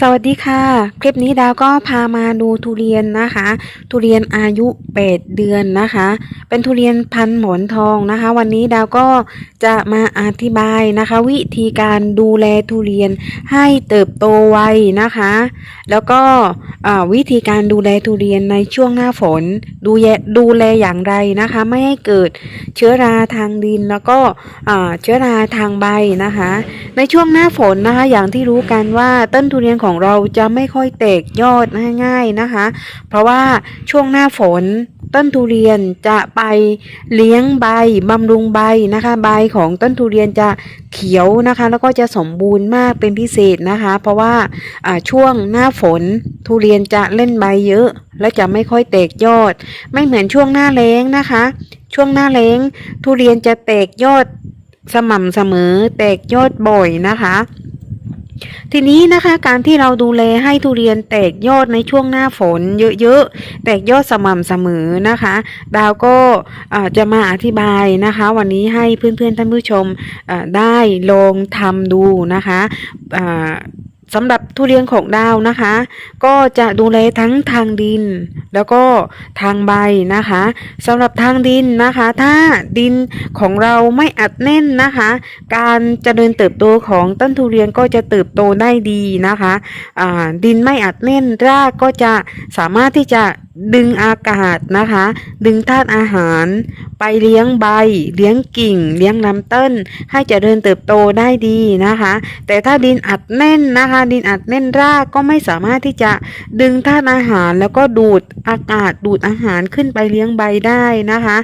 สวัสดีค่ะ คลิปนี้ดาวก็พามาดูทุเรียนนะคะ ทุเรียนอายุ8เดือนนะคะ เป็นทุเรียนพันหมอนทองนะคะ วันนี้ดาวก็จะมาอธิบายนะคะ วิธีการดูแลทุเรียนให้เติบโตไวนะคะ แล้วก็วิธีการดูแลทุเรียนในช่วงหน้าฝน ดูแยดูแลอย่างไรนะคะ ไม่ให้เกิดเชื้อราทางดินแล้วก็เชื้อราทางใบนะคะ ในช่วงหน้าฝนนะคะ อย่างที่รู้กันว่าต้นทุเรียนของเราจะไม่ค่อยแตกยอดง่ายๆนะคะ เพราะว่าช่วงหน้าฝนต้นทุเรียนจะไปเลี้ยงใบบำรุงใบนะคะ ใบของต้นทุเรียนจะเขียวนะคะ แล้วก็จะสมบูรณ์มากเป็นพิเศษนะคะ เพราะว่าช่วงหน้าฝนทุเรียนจะเล่นใบเยอะ และจะไม่ค่อยแตกยอด ไม่เหมือนช่วงหน้าแล้งนะคะ ช่วงหน้าแล้งทุเรียนจะแตกยอดสม่ำเสมอแตกยอดบ่อยนะคะ ทีนี้นะคะการที่เราดูแลให้ทุเรียนแตกยอดในช่วงหน้าฝนเยอะๆ แตกยอดสม่ำเสมอนะคะ ดาวก็จะมาอธิบายนะคะ วันนี้ให้เพื่อนๆท่านผู้ชมได้ลองทำดูนะคะ สำหรับทุเรียนของดาวนะคะ ก็จะดูแลทั้งทางดิน แล้วก็ทางใบนะคะสำหรับทางดินนะคะ ถ้าดินของเราไม่อัดแน่นนะคะ การเจริญเติบโตของต้นทุเรียนก็จะเติบโตได้ดีนะคะะดินไม่อัดแน่นรากก็จะสามารถที่จะดึงอากาศนะคะ ดึงธาตุอาหาร ไปเลี้ยงใบ เลี้ยงกิ่ง เลี้ยงลำต้น ให้เจริญเติบโตได้ดีนะคะ แต่ถ้าดินอัดแน่นนะคะ ดินอัดแน่นรากก็ไม่สามารถที่จะดึงธาตุอาหารแล้วก็ดูดอากาศดูดอาหารขึ้นไปเลี้ยงใบได้นะคะ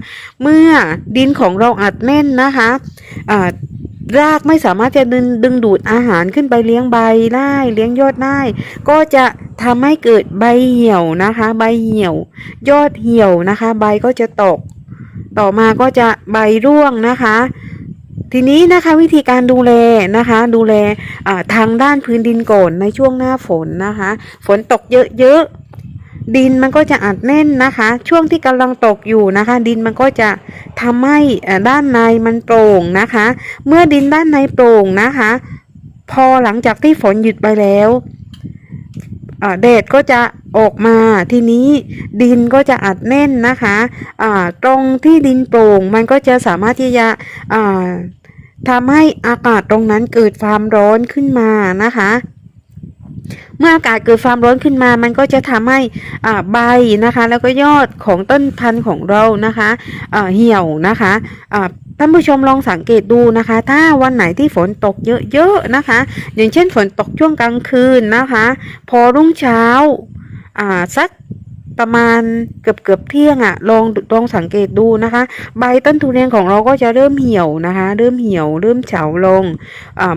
เมื่อดินของเราอัดแน่นนะคะอ่า รากไม่สามารถจะดึงดึงดูดอาหารขึ้นไปเลี้ยงใบได้เลี้ยงยอดได้ก็จะทำให้เกิดใบเหี่ยวนะคะ ใบเหี่ยว ยอดเหี่ยวนะคะ ใบก็จะตก ต่อมาก็จะใบร่วงนะคะ ทีนี้นะคะวิธีการดูแลนะคะ ดูแลทางด้านพื้นดินก่อนในช่วงหน้าฝนนะคะ ฝนตกเยอะๆ ดินมันก็จะอัดแน่นนะคะ ช่วงที่กำลังตกอยู่นะคะ ดินมันก็จะทำให้ด้านในมันโปร่งนะคะ เมื่อดินด้านในโปร่งนะคะ พอหลังจากที่ฝนหยุดไปแล้วแดดก็จะออกมาทีนี้ดินก็จะอัดแน่นนะคะอ่าตรงที่ดินโปร่งมันก็จะสามารถที่จะทำให้อากาศตรงนั้นเกิดความร้อนขึ้นมานะคะ เมื่ออากาศเกิดความร้อนขึ้นมา มันก็จะทำให้ใบนะคะ แล้วก็ยอดของต้นพันธุ์ของเรานะคะเหี่ยวนะคะท่านผู้ชมลองสังเกตดูนะคะ ถ้าวันไหนที่ฝนตกเยอะๆนะคะ อย่างเช่นฝนตกช่วงกลางคืนนะคะ พอรุ่งเช้าสักประมาณเกือบเกือบเที่ยงอะ่ะลองลองสังเกตดูนะคะ ใบต้นทุเรียนของเราก็จะเริ่มเหี่ยวนะคะ เริ่มเหี่ยว เริ่มเฉาลง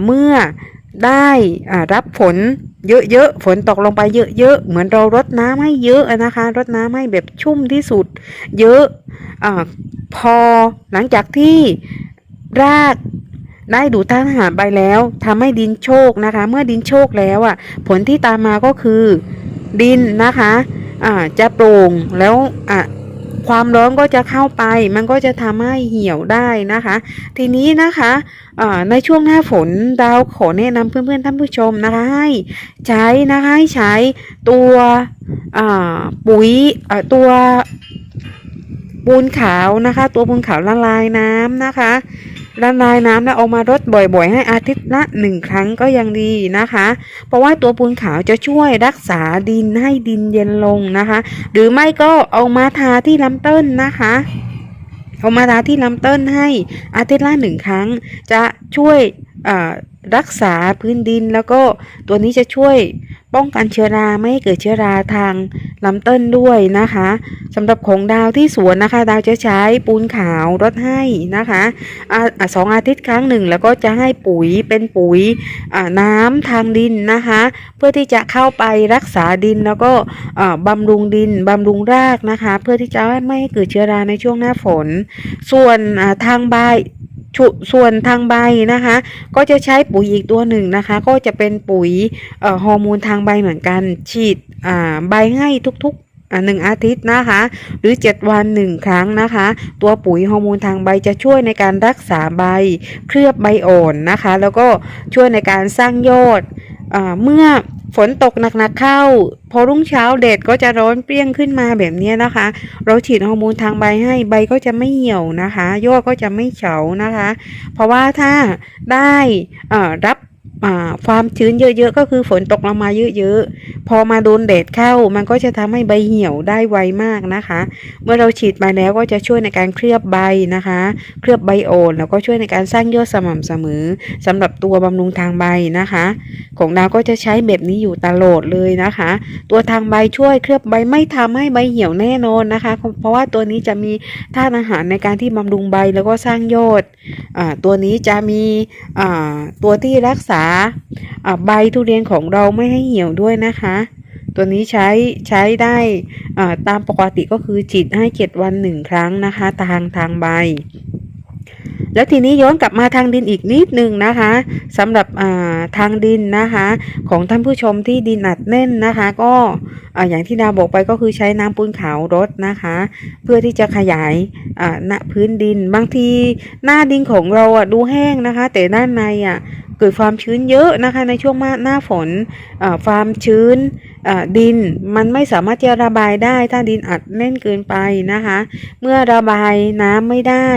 เมื่อได้รับฝน เยอะๆ ฝนตกลงไปเยอะๆ เหมือนเรารดน้ำให้เยอะนะคะ รดน้ำให้แบบชุ่มที่สุด เยอะอพอหลังจากที่รากได้ดูดธาตุอาหารไปแล้วทำให้ดินโชกนะคะ เมื่อดินโชกแล้วอะ ผลที่ตามมาก็คือ ดินนะคะ อ่าจะโปร่งแล้วอะ ความร้อนก็จะเข้าไป มันก็จะทำให้เหี่ยวได้นะคะ ทีนี้นะคะในช่วงหน้าฝนดาวขอแนะนำเพื่อนๆท่านผู้ชมนะคะให้ใช้นะคะให้ใช้ตัวปุ๋ยตัวปูนขาวนะคะ ตัวปูนขาวละลายน้ำนะคะ ละลายน้ำแล้วเอามารดบ่อยๆ ให้อาทิตย์ละหนึ่งครั้งก็ยังดีนะคะ เพราะว่าตัวปูนขาวจะช่วยรักษาดินให้ดินเย็นลงนะคะ หรือไม่ก็เอามาทาที่ลำต้นนะคะเอามาทาที่ลำต้นให้อาทิตย์ละหนึ่งครั้ง จะช่วยอ่า รักษาพื้นดินแล้วก็ตัวนี้จะช่วยป้องกันเชื้อราไม่ให้เกิดเชื้อราทางลำต้นด้วยนะคะสำหรับของดาวที่สวนนะคะ ดาวจะใช้ปูนขาวรดให้นะคะอ่าอ่าสองอาทิตย์ครั้งหนึ่ง แล้วก็จะให้ปุ๋ยเป็นปุ๋ยน้ำทางดินนะคะ เพื่อที่จะเข้าไปรักษาดินแล้วก็บำรุงดินบำรุงรากนะคะ เพื่อที่จะไม่ให้เกิดเชื้อราในช่วงหน้าฝน ส่วนทางใบ ส่วนทางใบนะคะ ก็จะใช้ปุ๋ยอีกตัวหนึ่งนะคะ ก็จะเป็นปุ๋ยฮอร์โมนทางใบเหมือนกัน ฉีดใบให้ทุกๆหนึ่งอาทิตย์นะคะ หรือ 7 วันหนึ่งครั้งนะคะ ตัวปุ๋ยฮอร์โมนทางใบจะช่วยในการรักษาใบ เคลือบใบอ่อนนะคะ แล้วก็ช่วยในการสร้างยอดอเมื่อ ฝนตกหนักๆเข้า พอรุ่งเช้าแดดก็จะร้อนเปรี้ยงขึ้นมาแบบนี้นะคะ เราฉีดฮอร์โมนทางใบให้ใบก็จะไม่เหี่ยวนะคะ ยอดก็จะไม่เฉานะคะ เพราะว่าถ้าได้รับ ความชื้นเยอะๆ ก็คือฝนตกลงมาเยอะๆ พอมาโดนแดดเข้า มันก็จะทำให้ใบเหี่ยวได้ไวมากนะคะ เมื่อเราฉีดไปแล้วก็จะช่วยในการเคลือบใบนะคะ เคลือบใบอ่อนแล้วก็ช่วยในการสร้างยอดสม่ำเสมอสำหรับตัวบำรุงทางใบนะคะ ของดาวก็จะใช้แบบนี้อยู่ตลอดเลยนะคะ ตัวทางใบช่วยเคลือบใบไม่ทำให้ใบเหี่ยวแน่นอนนะคะ เพราะว่าตัวนี้จะมีธาตุอาหารในการที่บำรุงใบแล้วก็สร้างยอดอ่าตัวนี้จะมีอ่าตัวที่รักษาใบทุเรียนของเราไม่ให้เหี่ยวด้วยนะคะ ตัวนี้ใช้ใช้ได้ตามปกติก็คือฉีดให้เจ็ดวันหนึ่งครั้งนะคะ ทางทางใบ แล้วทีนี้ย้อนกลับมาทางดินอีกนิดนึงนะคะสำหรับทางดินนะคะ ของท่านผู้ชมที่ดินอัดแน่นนะคะ ก็อ่าอย่างที่ดาวบอกไปก็คือใช้น้ำปูนขาวรดนะคะ เพื่อที่จะขยายอ่าณพื้นดิน บางทีหน้าดินของเราอะดูแห้งนะคะ แต่ด้านในอะ เกิดความชื้นเยอะนะคะในช่วงหน้าฝนความชื้นดินมันไม่สามารถจะระบายได้ถ้าดินอัดแน่นเกินไปนะคะ เมื่อระบายน้ำไม่ได้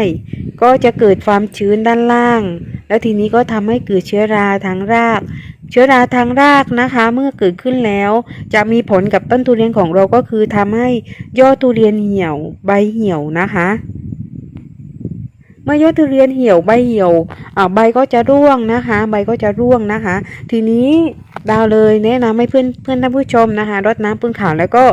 ก็จะเกิดความชื้นด้านล่าง แล้วทีนี้ก็ทำให้เกิดเชื้อราทางราก เชื้อราทางรากนะคะ เมื่อเกิดขึ้นแล้ว จะมีผลกับต้นทุเรียนของเราก็คือทำให้ยอดทุเรียนเหี่ยวใบเหี่ยวนะคะ เมื่อยอดทุเรียนเหี่ยวใบเหี่ยวอ่าใบก็จะร่วงนะคะ ใบก็จะร่วงนะคะ ทีนี้ดาวเลยแนะนำให้เพื่อนเพื่อนท่านผู้ชมนะคะรดน้ำปูนขาวแล้วก็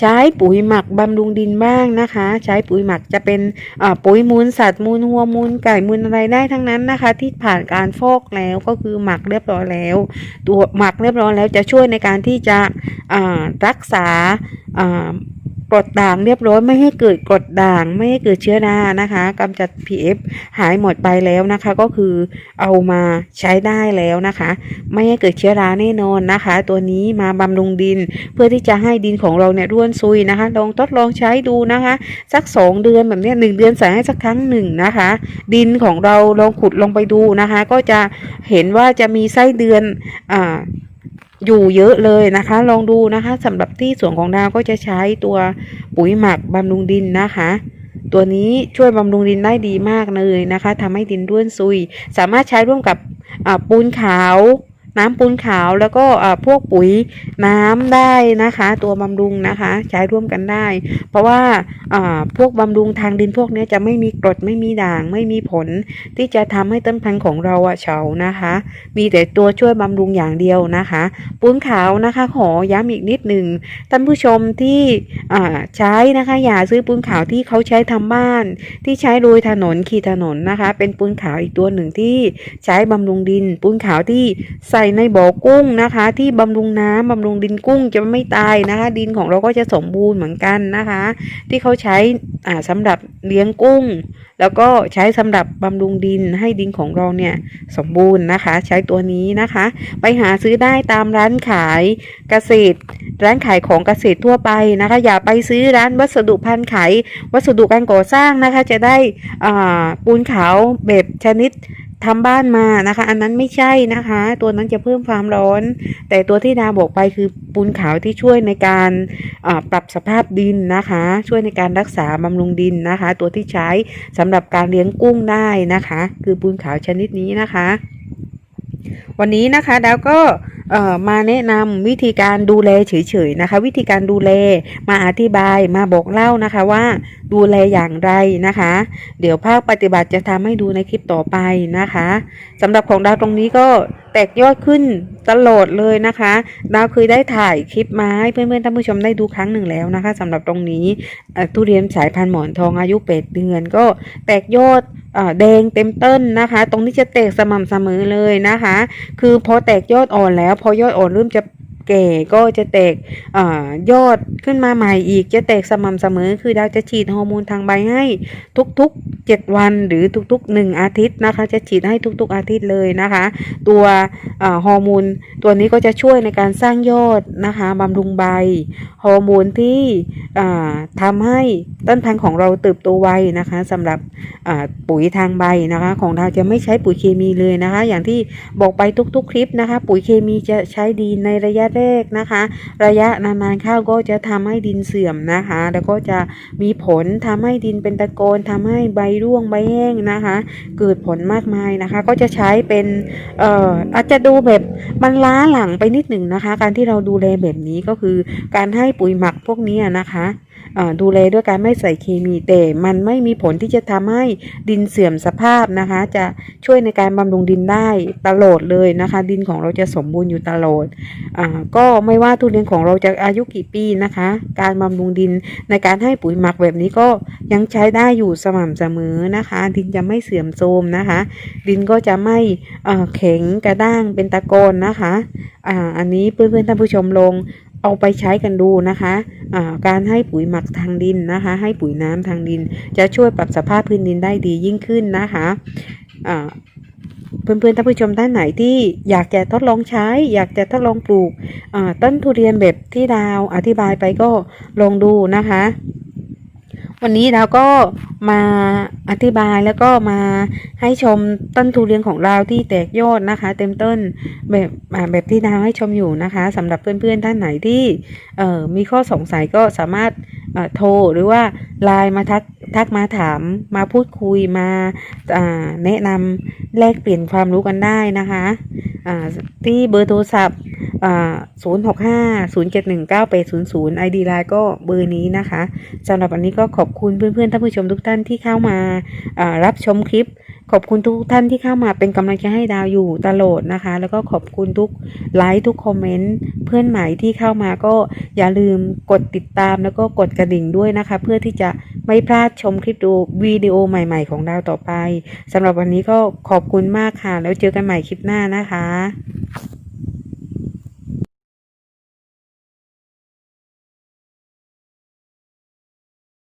ใช้ปุ๋ยหมักบำรุงดินบ้างนะคะ ใช้ปุ๋ยหมักจะเป็นอ่าปุ๋ยมูลสัตว์มูลวัวมูลไก่มูลอะไรได้ทั้งนั้นนะคะ ที่ผ่านการฟอกแล้วก็คือหมักเรียบร้อยแล้ว ตัวหมักเรียบร้อยแล้วจะช่วยในการที่จะอ่ารักษาอ่า กรดด่างเรียบร้อยไม่ให้เกิดกรดด่างไม่ให้เกิดเชื้อรานะคะกำจัด PF หายหมดไปแล้วนะคะ ก็คือเอามาใช้ได้แล้วนะคะ ไม่ให้เกิดเชื้อราแน่นอนนะคะ ตัวนี้มาบำรุงดิน เพื่อที่จะให้ดินของเราเนี่ยร่วนซุยนะคะ ลองทดลองใช้ดูนะคะ สักสองเดือนแบบนี้หนึ่งเดือนใส่ให้สักครั้งหนึ่งนะคะ ดินของเราลองขุดลงไปดูนะคะ ก็จะเห็นว่าจะมีไส้เดือนอ่า อยู่เยอะเลยนะคะ ลองดูนะคะสำหรับที่สวนของดาวก็จะใช้ตัวปุ๋ยหมักบำรุงดินนะคะ ตัวนี้ช่วยบำรุงดินได้ดีมากเลยนะคะทำให้ดินร่วนซุย สามารถใช้ร่วมกับปูนขาว น้ำปูนขาวแล้วก็พวกปุ๋ยน้ำได้นะคะ ตัวบำรุงนะคะ ใช้ร่วมกันได้ เพราะว่าพวกบำรุงทางดินพวกนี้จะไม่มีกรดไม่มีด่าง ไม่มีผล ที่จะทำให้ต้นพันธุ์ของเราอะเฉานะคะ มีแต่ตัวช่วยบำรุงอย่างเดียวนะคะ ปูนขาวนะคะขอย้ำอีกนิดหนึ่งท่านผู้ชมที่ใช้นะคะอย่าซื้อปูนขาวที่เขาใช้ทำบ้าน ที่ใช้โรยถนนขี่ถนนนะคะ เป็นปูนขาวอีกตัวหนึ่งที่ใช้บำรุงดิน ปูนขาวที่ใส่ในบ่อกุ้งนะคะ ที่บำรุงน้ำบำรุงดินกุ้งจะไม่ตายนะคะ ดินของเราก็จะสมบูรณ์เหมือนกันนะคะ ที่เขาใช้อ่าสำหรับเลี้ยงกุ้ง แล้วก็ใช้สำหรับบำรุงดินให้ดินของเราเนี่ยสมบูรณ์นะคะ ใช้ตัวนี้นะคะ ไปหาซื้อได้ตามร้านขายเกษตร ร้านขายของเกษตรทั่วไปนะคะ อย่าไปซื้อร้านวัสดุพันขายวัสดุการก่อสร้างนะคะ จะได้ปูนขาวแบบชนิด ทำบ้านมานะคะ อันนั้นไม่ใช่นะคะ ตัวนั้นจะเพิ่มความร้อน แต่ตัวที่ดาบอกไปคือปูนขาวที่ช่วยในการปรับสภาพดินนะคะ ช่วยในการรักษาบำรุงดินนะคะ ตัวที่ใช้สำหรับการเลี้ยงกุ้งได้นะคะ คือปูนขาวชนิดนี้นะคะ วันนี้นะคะดาวก็มาแนะนำวิธีการดูแลเฉยๆนะคะ วิธีการดูแลมาอธิบายมาบอกเล่านะคะว่า ดูแลอย่างไรนะคะ เดี๋ยวภาคปฏิบัติจะทำให้ดูในคลิปต่อไปนะคะสำหรับของดาวตรงนี้ก็แตกยอดขึ้นตลอดเลยนะคะ ดาวเคยได้ถ่ายคลิปมาให้เพื่อนๆท่านผู้ชมได้ดูครั้งหนึ่งแล้วนะคะสำหรับตรงนี้ทุเรียนสายพันธุ์หมอนทองอายุเป็ดเดือนก็แตกยอดแดงเต็มต้นนะคะ ตรงนี้จะแตกสม่ำเสมอเลยนะคะ คือพอแตกยอดอ่อนแล้ว พอยอดอ่อนเริ่มจะ แก่ก็จะแตกอยอดขึ้นมาใหม่อีกจะแตกสม่ำเสมอ คือดาวจะฉีดฮอร์โมนทางใบให้ทุกๆ 7 วันหรือทุก ๆ 1 อาทิตย์นะคะ จะฉีดให้ทุกๆ อาทิตย์เลยนะคะ ตัวฮอร์โมนตัวนี้ก็จะช่วยในการสร้างยอดนะคะบำรุงใบฮอร์โมนที่อ่าทำให้ต้นพันธุ์ของเราเติบโตไวนะคะสำหรับปุ๋ยทางใบนะคะของเราจะไม่ใช้ปุ๋ยเคมีเลยนะคะ อย่างที่บอกไปทุกๆ คลิปนะคะ ปุ๋ยเคมีจะใช้ดีในระยะแรกนะคะ ระยะนานๆเข้าก็จะทำให้ดินเสื่อมนะคะ แล้วก็จะมีผลทำให้ดินเป็นตะโกนทำให้ใบร่วงใบแห้งนะคะ เกิดผลมากมายนะคะ ก็จะใช้เป็นอออาจจะดูแบบ มันล้าหลังไปนิดหนึ่งนะคะ การที่เราดูแลแบบนี้ก็คือการให้ปุ๋ยหมักพวกนี้นะคะ ดูแลด้วยการไม่ใส่เคมีแต่มันไม่มีผลที่จะทำให้ดินเสื่อมสภาพนะคะ จะช่วยในการบำรุงดินได้ตลอดเลยนะคะ ดินของเราจะสมบูรณ์อยู่ตลอดอก็ไม่ว่าทุเรียนของเราจะอายุกี่ปีนะคะ การบำรุงดินในการให้ปุ๋ยหมักแบบนี้ก็ยังใช้ได้อยู่สม่ำเสมอนะคะ ดินจะไม่เสื่อมโทรมนะคะ ดินก็จะไม่แข็งกระด้างเป็นตะกอนนะคะออันนี้เพื่อนๆท่านผู้ชมลง เอาไปใช้กันดูนะคะะการให้ปุ๋ยหมักทางดินนะคะ ให้ปุ๋ยน้ำทางดิน จะช่วยปรับสภาพพื้นดินได้ดียิ่งขึ้นนะคะะเพื่อนๆท่านผู้ชมท่านไหนที่อยากจะทดลองใช้ อยากจะทดลองปลูกต้นทุเรียนแบบที่ดาวอธิบายไปก็ลองดูนะคะ วันนี้เราก็มาอธิบายแล้วก็มาให้ชมต้นทุเรียนของเราที่แตกยอดนะคะ เต็มต้นแบบแบบที่ดาวให้ชมอยู่นะคะสำหรับเพื่อนๆท่านไหนที่เออมีข้อสงสัยก็สามารถโทรหรือว่าไลน์มาทักทักมาถามมาพูดคุยมาแนะนำแลกเปลี่ยนความรู้กันได้นะคะที่เบอร์โทรศัพท์ ศูนย์หกห้าศูนย์เจ็ดหนึ่งเก้าแปดศูนย์ศูนย์ไอดีไลน์ก็เบอร์นี้นะคะสำหรับวันนี้ก็ขอบคุณเพื่อนๆท่านผู้ชมทุกท่านที่เข้ามาารับชมคลิป ขอบคุณทุกท่านที่เข้ามาเป็นกำลังใจให้ดาวอยู่ตลอดนะคะ แล้วก็ขอบคุณทุกไลค์ทุกคอมเมนต์เพื่อนใหม่ที่เข้ามาก็อย่าลืมกดติดตามแล้วก็กดกระดิ่งด้วยนะคะ เพื่อที่จะไม่พลาดชมคลิปดูวิดีโอใหม่ ๆ ของดาวต่อไปสำหรับวันนี้ก็ขอบคุณมากค่ะ แล้วเจอกันใหม่คลิปหน้านะคะ